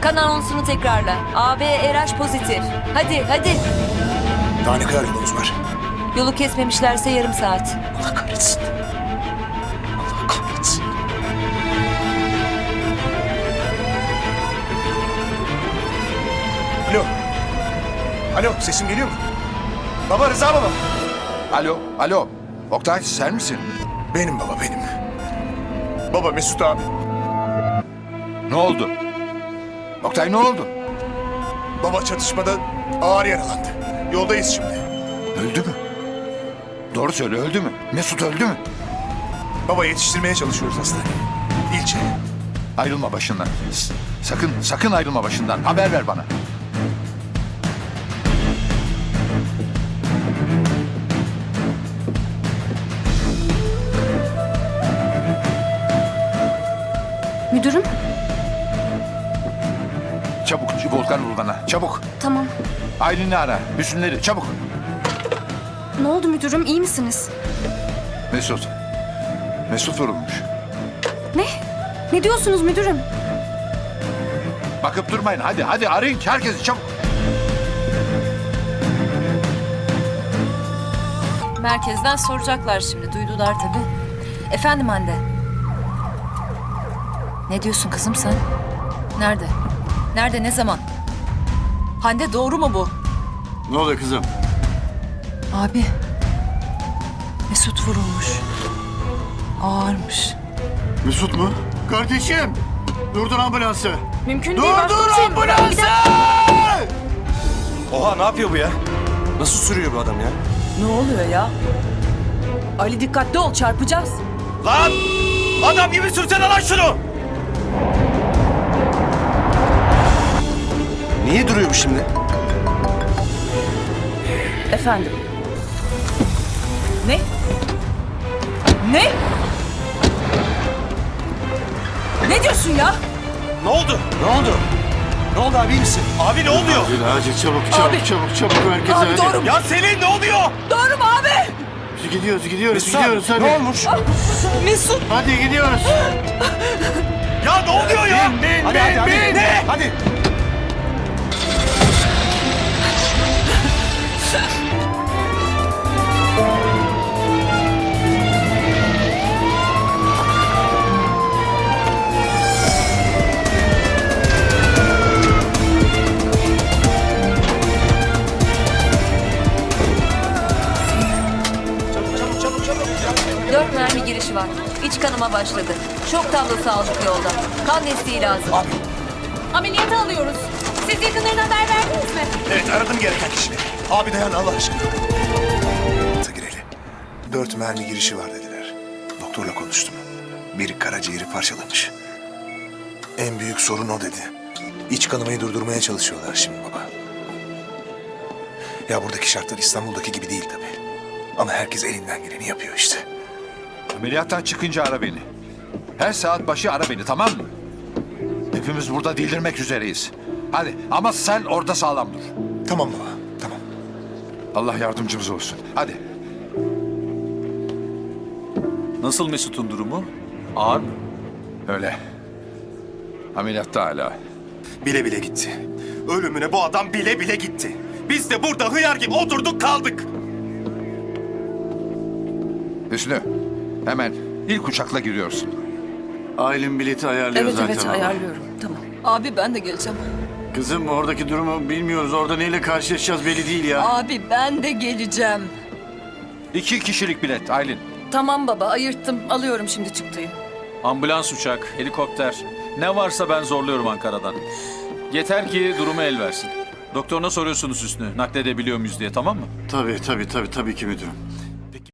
Kan anonsunu tekrarla. AB RH pozitif. Hadi hadi. Daha ne kadar yolumuz var? Yolu kesmemişlerse yarım saat. Allah kahretsin. Allah kahretsin. Alo. Alo sesim geliyor mu? Baba Rıza baba. Alo, alo. Oktay sen misin? Benim baba benim. Baba Mesut abi. Ne oldu? Oktay ne oldu? Baba çatışmada ağır yaralandı. Yoldayız şimdi. Öldü mü? Doğru söyle öldü mü? Mesut öldü mü? Baba yetiştirmeye çalışıyoruz hastaneye. İlçe. Ayrılma başından. Sakın, sakın ayrılma başından. Haber ver bana. Çabuk Volkan Urgan'a, çabuk. Tamam. Aylin'i ara, Hüsnü'leri, çabuk. Ne oldu müdürüm? İyi misiniz? Mesut. Mesut vurulmuş. Ne? Ne diyorsunuz müdürüm? Bakıp durmayın. Hadi, hadi arayın ki herkesi çabuk. Merkezden soracaklar şimdi. Duydular tabii. Efendim Hande. Ne diyorsun kızım sen? Nerede? Nerede ne zaman? Hande doğru mu bu? Ne oluyor kızım? Abi. Mesut vurulmuş. Ağırmış. Mesut mu? Kardeşim! Durdur ambulansı! Mümkün değil. Durdur başkomiserim. ambulansı! Oha ne yapıyor bu ya? Nasıl sürüyor bu adam ya? Ne oluyor ya? Ali dikkatli ol çarpacağız. Lan! Adam gibi sürsene lan şunu! Bu şimdi? Efendim. Ne? Ne? Ne diyorsun ya? Ne oldu? Ne oldu? Ne oldu abi iyi misin? Abi ne oluyor? Hadi hadi çabuk çabuk Abi. çabuk çabuk merkeze Abi hadi. doğru mu? Ya Selin ne oluyor? Doğru mu abi? Biz gidiyoruz gidiyoruz Mesut abi, gidiyoruz hadi. Ne olmuş? Mesut. Hadi gidiyoruz. Ya ne oluyor ya? Bin, bin, hadi, bin, hadi, hadi. bin. Ne? Hadi. Kanama başladı. Şok tablosu aldık yolda. Kan desteği lazım. Abi Ameliyata alıyoruz. Siz yakınlarına haber verdiniz mi? Evet aradım gereken kişileri. Abi dayan Allah aşkına. gireli. Dört mermi girişi var dediler. Doktorla konuştum. Biri karaciğeri parçalamış. En büyük sorun o dedi. İç kanamayı durdurmaya çalışıyorlar şimdi baba. Ya buradaki şartlar İstanbul'daki gibi değil tabii. Ama herkes elinden geleni yapıyor işte. Ameliyattan çıkınca ara beni. Her saat başı ara beni tamam mı? Hepimiz burada dildirmek üzereyiz. Hadi ama sen orada sağlam dur. Tamam baba, tamam. Allah yardımcımız olsun. Hadi. Nasıl Mesut'un durumu? Ağır mı? Öyle. Ameliyatta hala. Bile bile gitti. Ölümüne bu adam bile bile gitti. Biz de burada hıyar gibi oturduk kaldık. Hüsnü, hemen ilk uçakla giriyorsun. Aylin bileti ayarlıyor Evet zaten. evet ama. ayarlıyorum. Tamam. Abi ben de geleceğim. Kızım oradaki durumu bilmiyoruz. Orada neyle karşılaşacağız belli değil ya. Abi ben de geleceğim. İki kişilik bilet Aylin. Tamam baba ayırttım. Alıyorum şimdi çıktıyı. Ambulans uçak, helikopter. Ne varsa ben zorluyorum Ankara'dan. Yeter ki durumu el versin. Doktoruna soruyorsunuz Hüsnü. Nakledebiliyor muyuz diye tamam mı? Tabii tabii tabii tabii ki müdürüm.